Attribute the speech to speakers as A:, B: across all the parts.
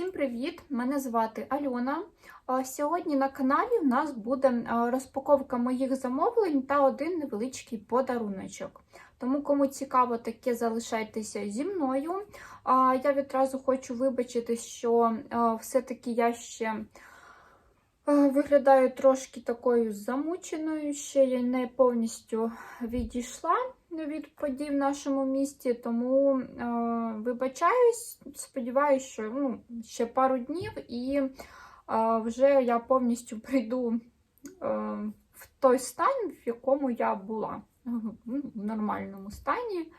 A: Всім привіт! Мене звати Альона. Сьогодні на каналі в нас буде розпаковка моїх замовлень та один невеличкий подаруночок. Тому, кому цікаво таке, залишайтеся зі мною. Я відразу хочу вибачити, що все-таки я ще виглядаю трошки такою замученою, ще я не повністю відійшла від подій в нашому місті, тому е, вибачаюсь, сподіваюся, що ну, ще пару днів і е, вже я повністю прийду е, в той стан, в якому я була, ну, в нормальному стані, е,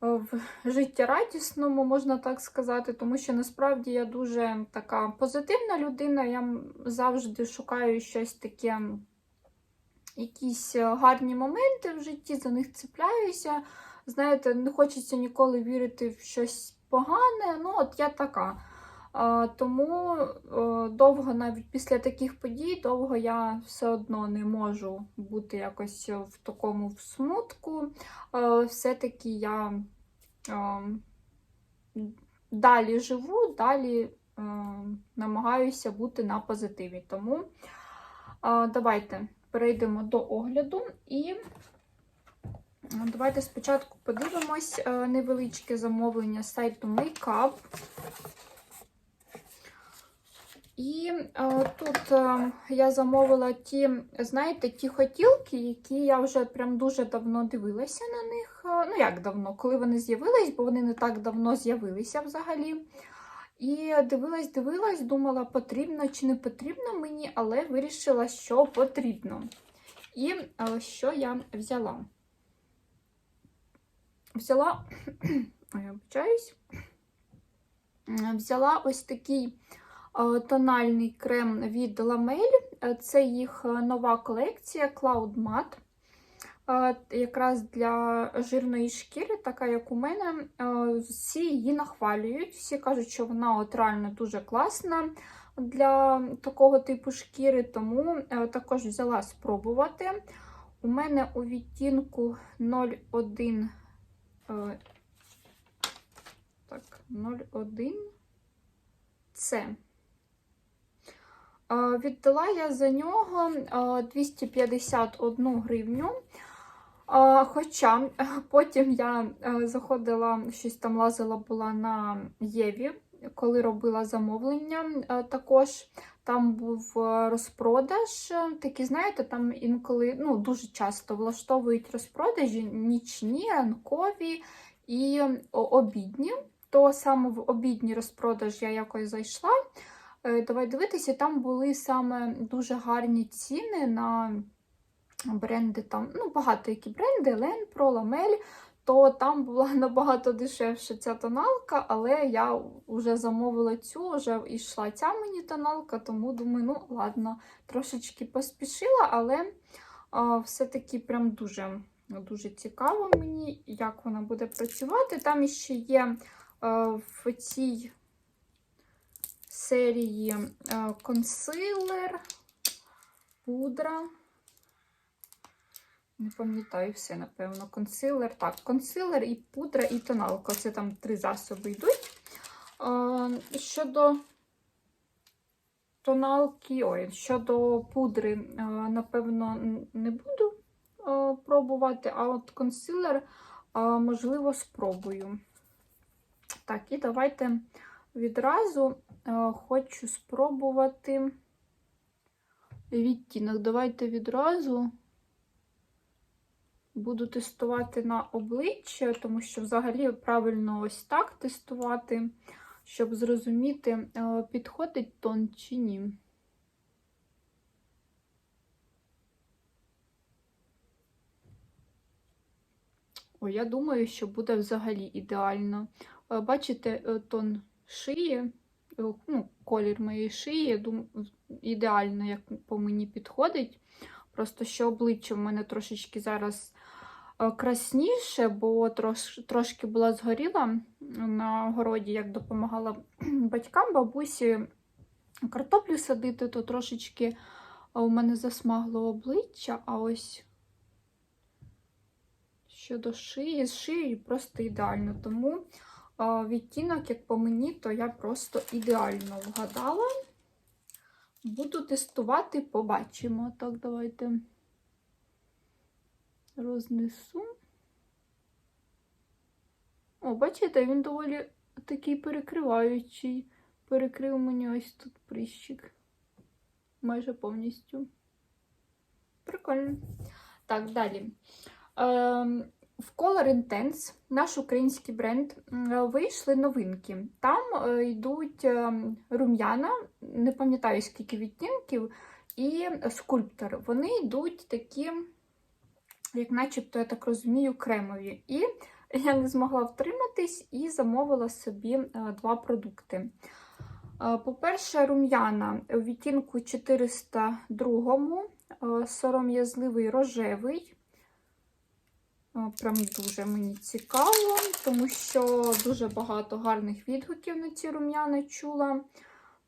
A: в життєрадісному, можна так сказати, тому що насправді я дуже така позитивна людина, я завжди шукаю щось таке якісь е, гарні моменти в житті, за них цепляюся. Знаєте, не хочеться ніколи вірити в щось погане. Ну, от я така. Тому е, довго, навіть після таких подій, довго я все одно не можу бути якось в такому в смутку. Е, Все-таки я е, далі живу, далі е, намагаюся бути на позитиві. Тому е, давайте перейдемо до огляду. І давайте спочатку подивимось е, невеличке замовлення з сайту Makeup. І е, тут е, я замовила ті, знаєте, ті хотілки, які я вже прям дуже давно дивилася на них. Ну, як давно, коли вони з'явились, бо вони не так давно з'явилися взагалі. І дивилась, дивилась, думала, потрібно чи не потрібно мені, але вирішила, що потрібно. І е, що я взяла? Взяла, я обичаюсь, взяла ось такий е, тональний крем від Lamel. Це їх нова колекція Cloud Matte. Якраз для жирної шкіри, така як у мене, всі її нахвалюють. Всі кажуть, що вона от реально дуже класна для такого типу шкіри, тому також взяла спробувати. У мене у відтінку 01 так, 01 це. Віддала я за нього 251 гривню. Хоча потім я заходила, щось там лазила була на Єві, коли робила замовлення. Також там був розпродаж. Такі, знаєте, там інколи ну, дуже часто влаштовують розпродажі нічні, ранкові і обідні. То саме в обідній розпродаж я якось зайшла. Е, давай дивитися, там були саме дуже гарні ціни на бренди там, ну, багато які бренди, Ленпро, Ламель, то там була набагато дешевша ця тоналка, але я вже замовила цю, вже йшла ця мені тоналка, тому думаю, ну, ладно, трошечки поспішила, але все-таки прям дуже дуже цікаво мені, як вона буде працювати. Там ще є а, в цій серії а, консилер, пудра. Не пам'ятаю все, напевно. Консилер. Так, консилер і пудра, і тоналка. Це там три засоби йдуть. Щодо тоналки, ой, щодо пудри, напевно, не буду пробувати, а от консилер, можливо, спробую. Так, і давайте відразу хочу спробувати відтінок. Давайте відразу. Буду тестувати на обличчя, тому що взагалі правильно ось так тестувати, щоб зрозуміти, е, підходить тон чи ні. О, я думаю, що буде взагалі ідеально. Е, бачите, е, тон шиї, ну, колір моєї шиї, ідеально, як по мені підходить. Просто що обличчя в мене трошечки зараз красніше, бо трош, трошки була згоріла на городі, як допомагала батькам, бабусі картоплю садити, то трошечки у мене засмагло обличчя, а ось щодо шиї, з шиєю просто ідеально. Тому Відтінок, як по мені, то я просто ідеально вгадала. Буду тестувати, побачимо. Так, давайте рознесу. О, бачите, він доволі такий перекриваючий. Перекрив мені ось тут прищик. Майже повністю. Прикольно. Так, далі. Ем, в Color Intense, наш український бренд, вийшли новинки. Там е, йдуть е, рум'яна, не пам'ятаю скільки відтінків, і скульптор. Вони йдуть такі, як начебто, я так розумію, кремові. І я не змогла втриматись і замовила собі е, два продукти. Е, По-перше, рум'яна у відтінку 402, е, сором'язливий рожевий. Прям дуже мені цікаво, тому що дуже багато гарних відгуків на ці рум'яна чула.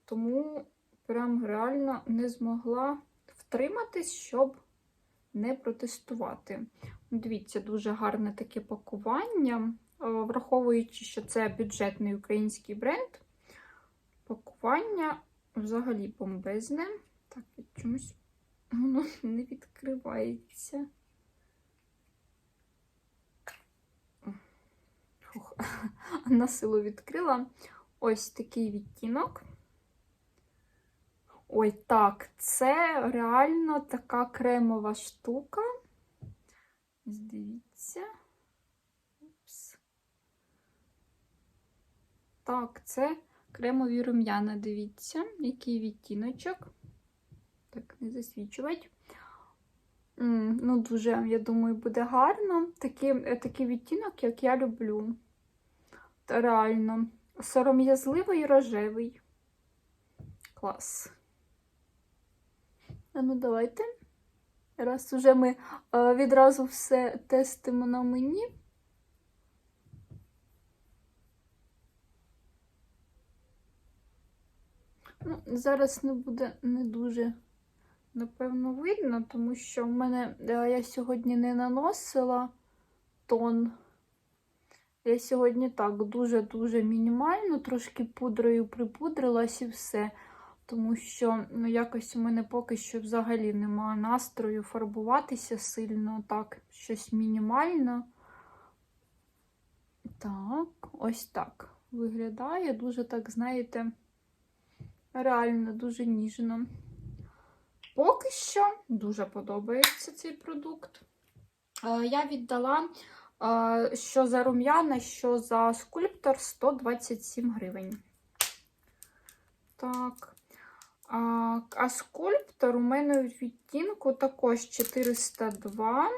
A: Тому прям реально не змогла втриматись, щоб не протестувати. Дивіться, дуже гарне таке пакування, Е, враховуючи, що це бюджетний український бренд. Пакування взагалі бомбезне. Так, чомусь воно не відкривається. На силу відкрила. Ось такий відтінок. Ой, так, це реально така кремова штука. Дивіться. Упс. Так, це кремові рум'яна, дивіться, який відтіночок. Так, не засвічувати. Ну, дуже, я думаю, буде гарно. Такий, е, такий відтінок, як я люблю. Реально. Сором'язливий і рожевий. Клас. Ну, давайте. Раз уже ми е, відразу все тестимо на мені. Ну, зараз не буде не дуже, напевно, видно, тому що в мене е, я сьогодні не наносила тон. Я сьогодні так дуже-дуже мінімально, трошки пудрою припудрилась і все. Тому що ну, якось у мене поки що взагалі немає настрою фарбуватися сильно, так, щось мінімально. Так, ось так виглядає. Дуже так, знаєте, реально дуже ніжно. Поки що дуже подобається цей продукт. Е, Я віддала е, що за рум'яна, що за скульптор 127 гривень. Так. А, скульптор у мене у відтінку також 402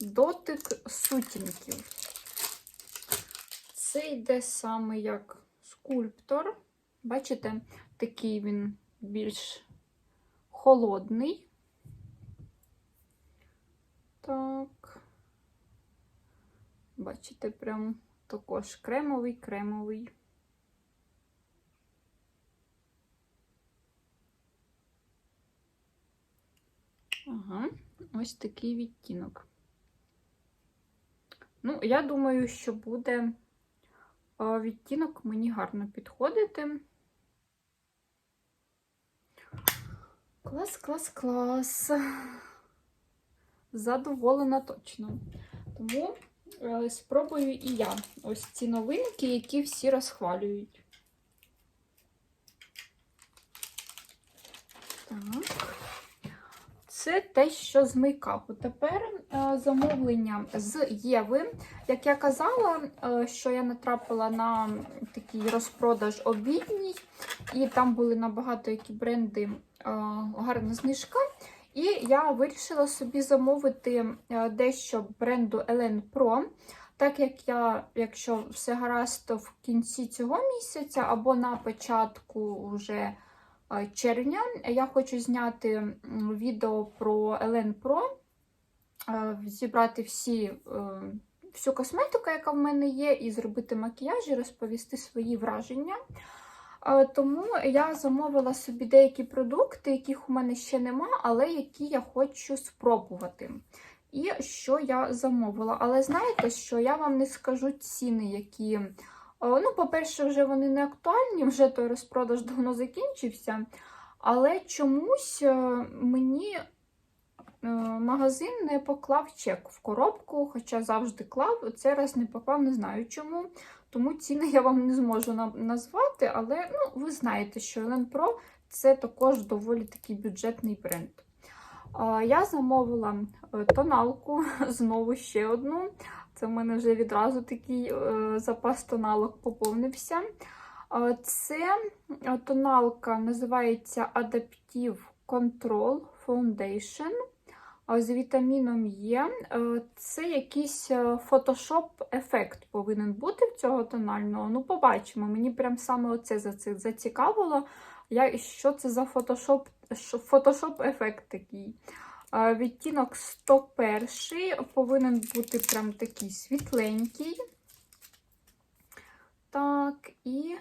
A: дотик сутінків. Це йде саме як скульптор. Бачите, такий він більш холодний. Так. Бачите, прям також кремовий, кремовий. Ага, ось такий відтінок. Ну, я думаю, що буде відтінок мені гарно підходити. Клас, клас, клас. Задоволена точно. Тому е, спробую і я ось ці новинки, які всі розхвалюють. Так. Це те, що з мейкапу. Тепер е, замовлення з Єви. Як я казала, е, що я натрапила на такий розпродаж обідній, і там були набагато які бренди е, гарна знижка. І я вирішила собі замовити дещо бренду Elen Pro. Так як я, якщо все гаразд, то в кінці цього місяця або на початку вже червня я хочу зняти відео про Elen Pro, е, зібрати всі, е, всю косметику, яка в мене є, і зробити макіяж, і розповісти свої враження. Тому я замовила собі деякі продукти, яких у мене ще нема, але які я хочу спробувати. І що я замовила. Але знаєте, що я вам не скажу ціни, які Ну, по-перше, вже вони не актуальні, вже той розпродаж давно закінчився. Але чомусь е, мені е, магазин не поклав чек в коробку, хоча завжди клав. Цей раз не поклав, не знаю чому. Тому ціни я вам не зможу назвати, але ну, ви знаєте, що Pro це також доволі такий бюджетний бренд. Я замовила е, тоналку, знову ще одну. Це в мене вже відразу такий е, запас тоналок поповнився. Це е, тоналка називається Adaptive Control Foundation з вітаміном Е. Це якийсь фотошоп-ефект повинен бути в цього тонального. Ну, побачимо. Мені прям саме оце зацікавило. Я, Що це за фотошоп фотошоп-ефект такий? Відтінок 101 повинен бути прям такий світленький. Так, і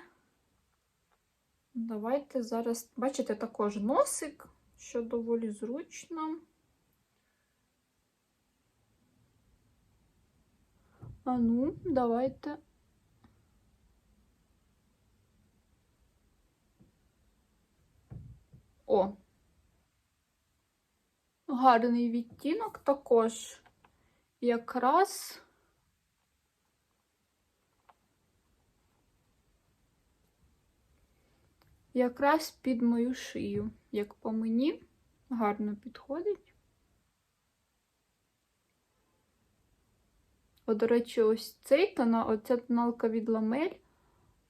A: давайте зараз, бачите, також носик, що доволі зручно. А ну, давайте. О, гарний відтінок також. Якраз. Якраз під мою шию, як по мені, гарно підходить. О, до речі, ось цей тона, оця тоналка від ламель,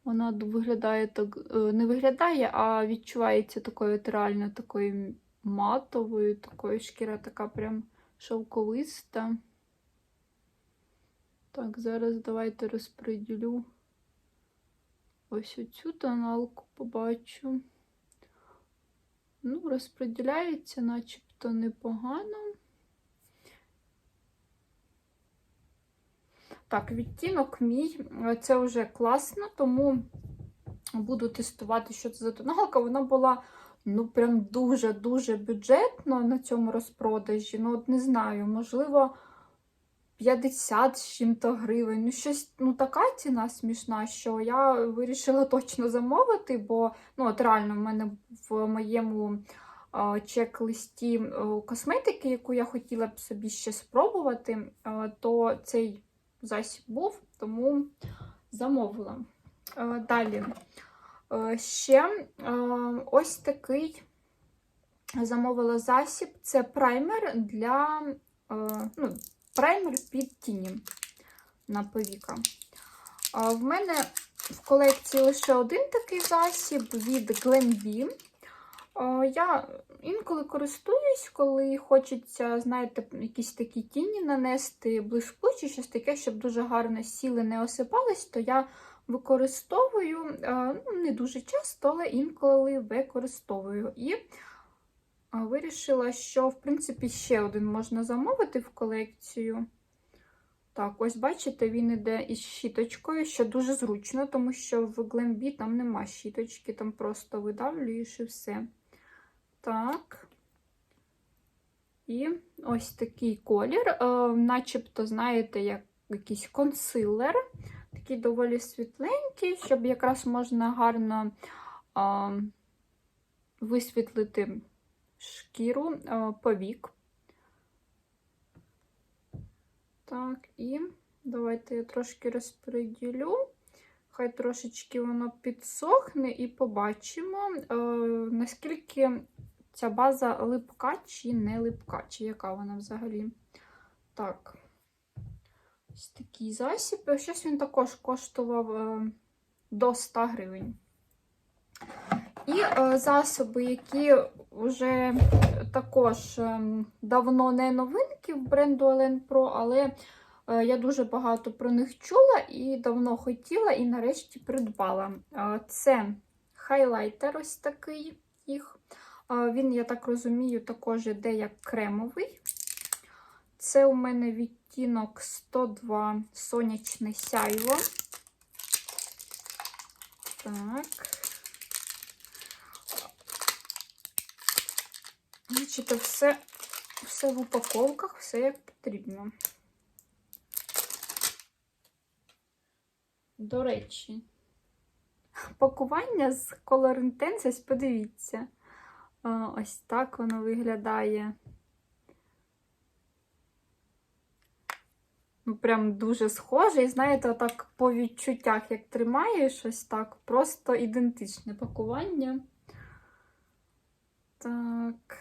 A: вона виглядає так, е, не виглядає, а відчувається такою реально такою матовою, такою шкіра така прям шовковиста. Так, зараз давайте розподілю ось оцю тоналку побачу. Ну, розподіляється начебто непогано. Так, відтінок мій, це вже класно, тому буду тестувати, що це за тоналка. Вона була ну, прям дуже-дуже бюджетно на цьому розпродажі. Ну, от не знаю, можливо, 50 з чим-то гривень. Ну, щось, ну, така ціна смішна, що я вирішила точно замовити, бо ну, от реально в мене в моєму чек-листі косметики, яку я хотіла б собі ще спробувати, то цей засіб був, тому замовила. Далі ще ось такий замовила засіб це праймер для ну, праймер під тіні на повіка. В мене в колекції лише один такий засіб від Glenbee. Я інколи користуюсь, коли хочеться, знаєте, якісь такі тіні нанести блискучі, щось таке, щоб дуже гарно сіли, не осипались, то я використовую ну, не дуже часто, але інколи використовую. І вирішила, що, в принципі, ще один можна замовити в колекцію. Так, ось бачите, він іде із щіточкою, що дуже зручно, тому що в Glambi там нема щіточки, там просто видавлюєш і все. Так. І ось такий колір, е, начебто, знаєте, як якийсь консилер, такий доволі світленький, щоб якраз можна гарно е, висвітлити шкіру е, повік. Так, і давайте я трошки розподілю. Хай трошечки воно підсохне, і побачимо, е, наскільки ця база липка чи не липка, чи яка вона взагалі. Так, ось такий засіб. Щось він також коштував е, до 100 гривень. І е, засоби, які вже також е, давно не новинки в бренду Elen Pro, але я дуже багато про них чула і давно хотіла, і нарешті придбала. Це хайлайтер ось такий їх. Він, я так розумію, також іде як кремовий. Це у мене відтінок 102 сонячне сяйво. Так. Бачите, все, все в упаковках, все як потрібно. До речі, пакування з Color Intense, подивіться. Ось так воно виглядає. Прям дуже схоже. І знаєте, отак по відчуттях, як тримаєш, ось так, просто ідентичне пакування. Так.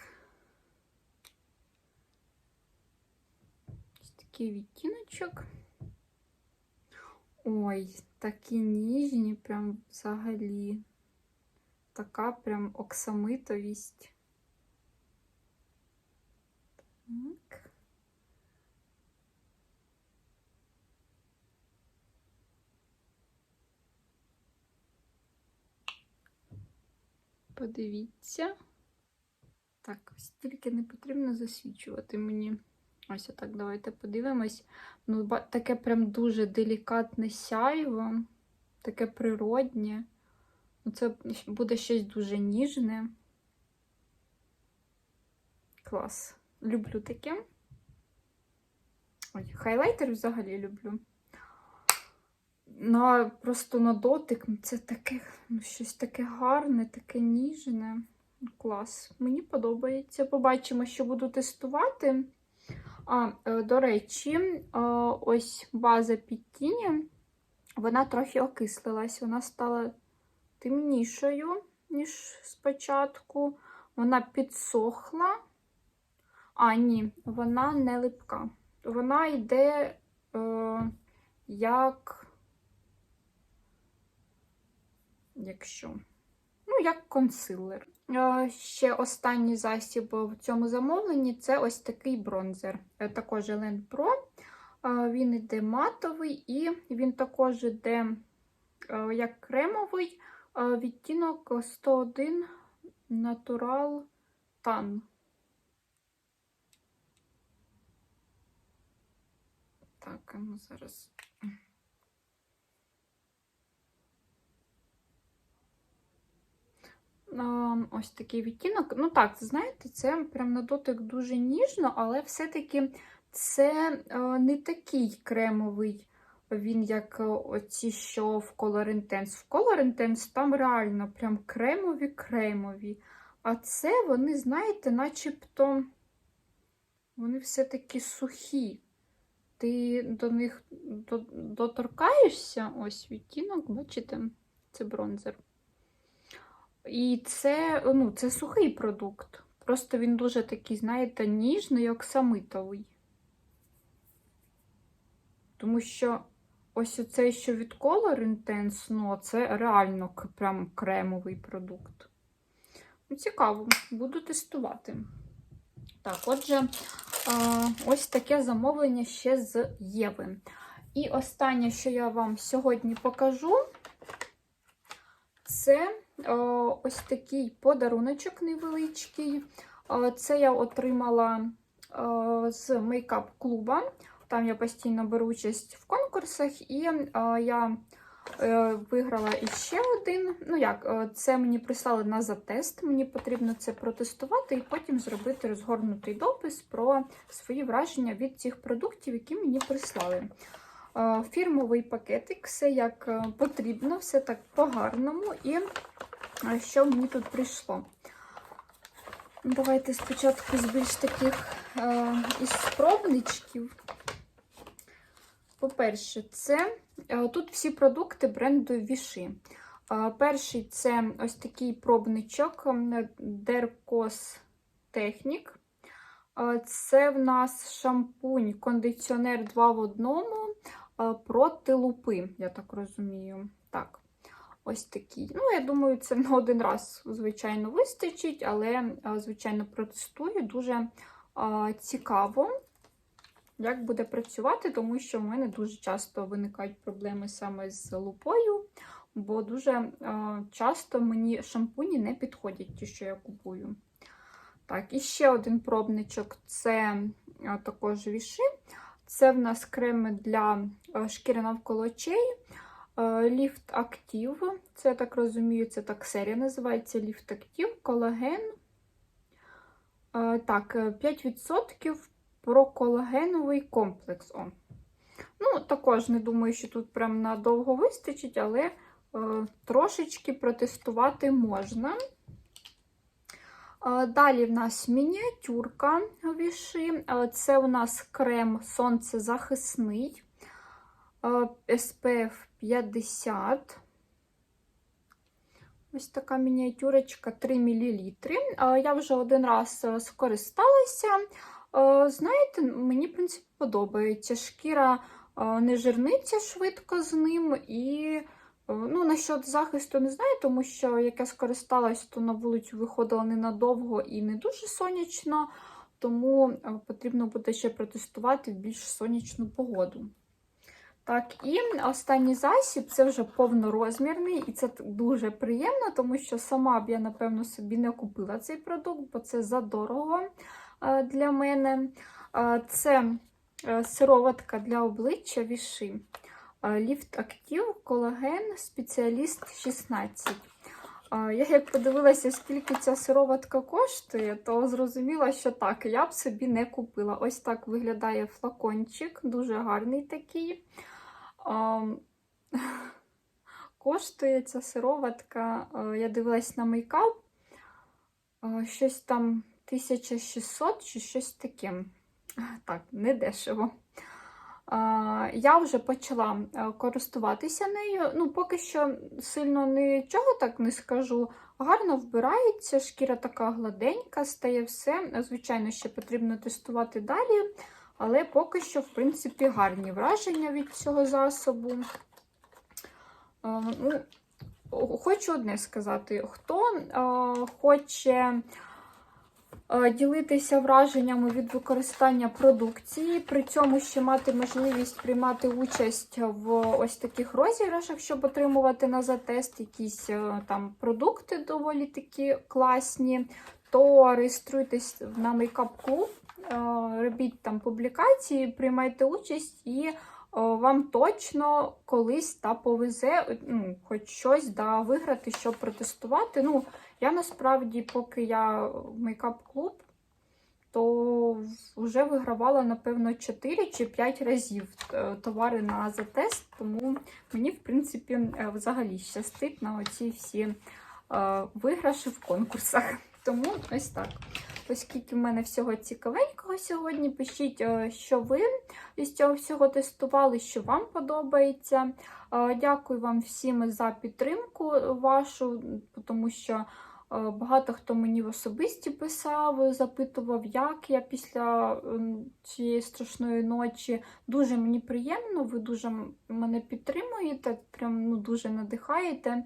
A: Ось такий відтіночок. Ой, такі ніжні, прям взагалі. Така прям оксамитовість. Так. Подивіться. Так, стільки не потрібно засвічувати мені. Ось отак, давайте подивимось. Ну, таке прям дуже делікатне сяйво, таке природнє. Ну, це буде щось дуже ніжне. Клас. Люблю таке. Ой, хайлайтер взагалі люблю. На, просто на дотик ну, це таке, ну, щось таке гарне, таке ніжне. Клас. Мені подобається. Побачимо, що буду тестувати. А, е, до речі, е, ось база під тіні, вона трохи окислилась, вона стала темнішою, ніж спочатку. Вона підсохла. А, ні, вона не липка. Вона йде е, як. Якщо. Ну, як консилер. Е, Ще останній засіб в цьому замовленні це ось такий бронзер. Е, Також Елен. Е, Він іде матовий, і він також іде е, як кремовий відтінок 101 Natural Tan. Так, ну зараз. Ось такий відтінок. Ну так, знаєте, це прям на дотик дуже ніжно, але все-таки це е, не такий кремовий він, як е, оці, що в Color Intense. В Color Intense там реально прям кремові-кремові. А це вони, знаєте, начебто вони все-таки сухі. Ти до них доторкаєшся, ось відтінок, бачите, це бронзер. І це, ну, це сухий продукт. Просто він дуже такий, знаєте, ніжний, оксамитовий. Тому що ось оцей, що від Color Intense, ну, це реально прям кремовий продукт. Ну, цікаво, буду тестувати. Так, отже, ось таке замовлення ще з Єви. І останнє, що я вам сьогодні покажу, це е, ось такий подаруночок невеличкий. Е, Це я отримала е, з мейкап-клуба. Там я постійно беру участь в конкурсах, і е, я е, виграла іще один. Ну як, е, це мені прислали на затест. Мені потрібно це протестувати і потім зробити розгорнутий допис про свої враження від цих продуктів, які мені прислали. Е, Фірмовий пакетик, все як е, потрібно, все так по-гарному. І е, що мені тут прийшло? Давайте спочатку з більш таких е, із пробничків. По-перше, це е, тут всі продукти бренду Віши. Е, Перший це ось такий пробничок Dercos Technic. Е, Це в нас шампунь, кондиціонер 2 в одному проти лупи, я так розумію. Так, ось такий. Ну, я думаю, це на один раз, звичайно, вистачить, але, е, звичайно, протестую. Дуже е, цікаво, як буде працювати, тому що в мене дуже часто виникають проблеми саме з лупою, бо дуже е, часто мені шампуні не підходять ті, що я купую. Так, і ще один пробничок це а, також віши. Це в нас креми для е, шкіри навколо очей. Е, Lift Active. Це, я так розумію, це так серія називається Lift Active, колаген. Е, Так, е, 5% про колагеновий комплекс. О. Ну, також не думаю, що тут прям надовго вистачить, але е, трошечки протестувати можна. Е, Далі в нас мініатюрка віши. Е, Це у нас крем сонцезахисний е, SPF 50. Ось така мініатюрочка 3 мл. Я вже один раз скористалася. Знаєте, мені, в принципі, подобається. Шкіра не жирниться швидко з ним. І ну, насчет захисту не знаю, тому що як я скористалась, то на вулицю виходила ненадовго і не дуже сонячно, тому е, потрібно буде ще протестувати в більш сонячну погоду. Так, і останній засіб це вже повнорозмірний, і це дуже приємно, тому що сама б я, напевно, собі не купила цей продукт, бо це задорого е, для мене. Е, Це сироватка для обличчя Віши. Ліфт Актив, колаген, спеціаліст 16. Е, Я як подивилася, скільки ця сироватка коштує, то зрозуміла, що так, я б собі не купила. Ось так виглядає флакончик, дуже гарний такий. Коштує ця сироватка, я дивилась на мейкап, щось там 1600 чи щось таке. Так, не дешево. Я вже почала е, користуватися нею. Ну, поки що сильно нічого так не скажу. Гарно вбирається, шкіра така гладенька, стає все. Звичайно, ще потрібно тестувати далі. Але поки що, в принципі, гарні враження від цього засобу. Е, Ну, хочу одне сказати: хто е, хоче ділитися враженнями від використання продукції, при цьому ще мати можливість приймати участь в ось таких розіграшах, щоб отримувати на затест якісь е, там продукти доволі такі класні, то реєструйтесь на мейкап клуб. Е, робіть там публікації, приймайте участь, і е, вам точно колись та повезе ну, хоч щось да, виграти, щоб протестувати. Ну, я насправді, поки я в мейкап-клуб, то вже вигравала, напевно, 4 чи 5 разів е, товари на затест, тому мені, в принципі, е, взагалі щастить на оці всі е, виграші в конкурсах. Тому ось так. Оскільки в мене всього цікавенького сьогодні, пишіть, що ви із цього всього тестували, що вам подобається. Дякую вам всім за підтримку вашу, тому що багато хто мені в особисті писав, запитував, як я після ем, цієї страшної ночі. Дуже мені приємно, ви дуже мене підтримуєте, прям ну, дуже надихаєте.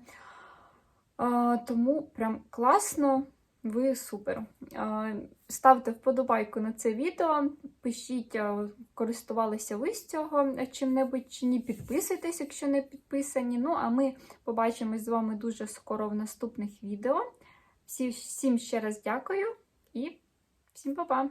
A: Е, Тому прям класно. Ви супер. Е, Ставте вподобайку на це відео, пишіть, е, користувалися ви з цього чим-небудь чи ні. Підписуйтесь, якщо не підписані. Ну, а ми побачимось з вами дуже скоро в наступних відео. Всі, всім ще раз дякую і всім па-па!